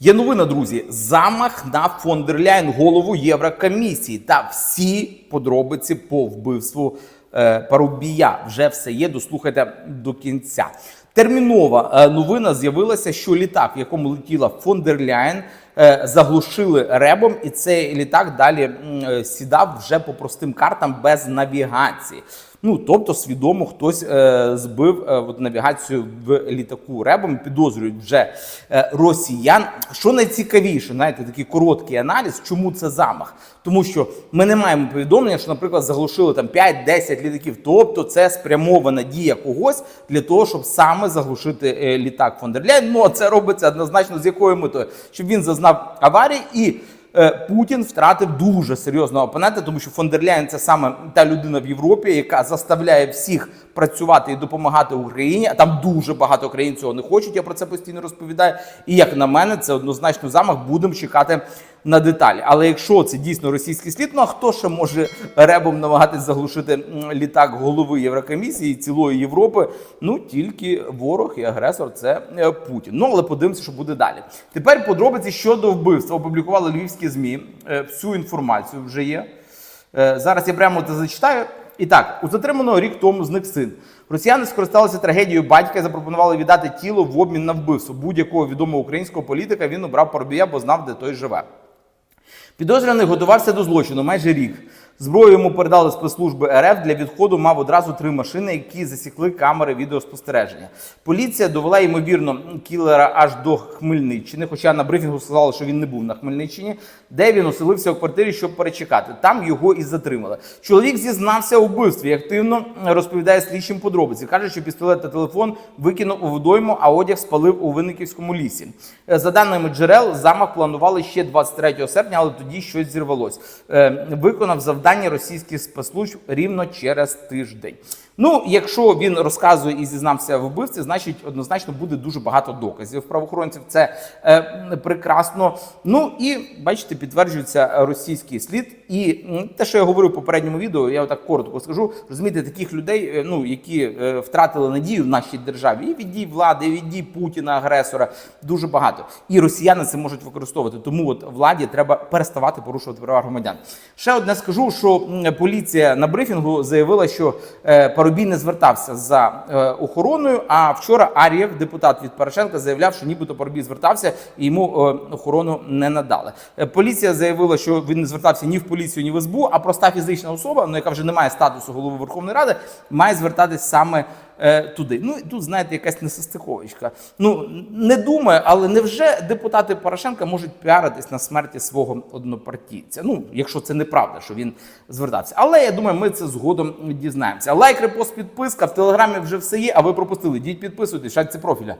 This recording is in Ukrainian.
Є новина, друзі. Замах на фон голову Єврокомісії та всі подробиці по вбивству е, Парубія. Вже все є. Дослухайте до кінця. Термінова е, новина з'явилася, що літак, в якому летіла фон заглушили ребом, і цей літак далі е, сідав вже по простим картам без навігації. Ну тобто, свідомо хтось е, збив е, от, навігацію в літаку ребом. Підозрюють вже е, росіян. Що найцікавіше, знаєте, такий короткий аналіз, чому це замах? Тому що ми не маємо повідомлення, що, наприклад, заглушили там 5-10 літаків. Тобто, це спрямована дія когось для того, щоб саме заглушити е, літак фон. Ну а це робиться однозначно з якою метою, щоб він зазнав аварії і. Е, Путін втратив дуже серйозного опонента, тому що Фондерляєн це саме та людина в Європі, яка заставляє всіх працювати і допомагати Україні. А там дуже багато країн цього не хочуть. Я про це постійно розповідаю. І як на мене, це однозначно замах. Будемо чекати на деталі. Але якщо це дійсно російський слід, ну а хто ще може ребом намагатись заглушити літак голови Єврокомісії цілої Європи? Ну тільки ворог і агресор це е, Путін. Ну але подивимося, що буде далі. Тепер подробиці щодо вбивства опублікували львівські змі. Е, Всю інформацію вже є. Е, Зараз я прямо це зачитаю. І так, у затриманого рік тому зник син. Росіяни скористалися трагедією батька і запропонували віддати тіло в обмін на вбивство. Будь-якого відомого українського політика він обрав Парубія, бо знав, де той живе. Підозрюваний готувався до злочину майже рік. Зброю йому передали спецслужби РФ для відходу. Мав одразу три машини, які засікли камери відеоспостереження. Поліція довела ймовірно кілера аж до Хмельниччини. Хоча на брифінгу сказали, що він не був на Хмельниччині, де він оселився у квартирі, щоб перечекати. Там його і затримали. Чоловік зізнався у вбивстві. Активно розповідає слідчим подробиці. каже, що пістолет та телефон викинув у водойму, а одяг спалив у Винниківському лісі. Е, За даними джерел, замах планували ще 23 серпня, але тоді щось зірвалось. Е, Виконав завдання російських спецслужб рівно через тиждень. Ну, якщо він розказує і зізнався в вбивстві, значить однозначно буде дуже багато доказів правоохоронців. Це е, прекрасно. Ну і бачите, підтверджується російський слід. І те, що я говорив в попередньому відео, я так коротко скажу. Розумієте, таких людей, е, ну які е, втратили надію в нашій державі, і від дій влади, і від дій Путіна, агресора, дуже багато. І росіяни це можуть використовувати. Тому от владі треба переставати порушувати права громадян. Ще одне скажу, що поліція на брифінгу заявила, що е, Парубій не звертався за е, охороною. А вчора Ар'єв, депутат від Порошенка, заявляв, що нібито Парубій звертався і йому е, охорону не надали. Е, Поліція заявила, що він не звертався ні в поліцію, ні в СБУ, а проста фізична особа, ну яка вже не має статусу голови Верховної Ради, має звертатись саме е, туди. Ну і тут знаєте, якась несостиховочка. Ну не думаю, але невже депутати Порошенка можуть піаритись на смерті свого однопартійця? Ну, якщо це неправда, що він звертався. Але я думаю, ми це згодом дізнаємося. Лайк, репост, підписка в телеграмі вже все є. А ви пропустили? Діть підписуйтесь, шатці профіля.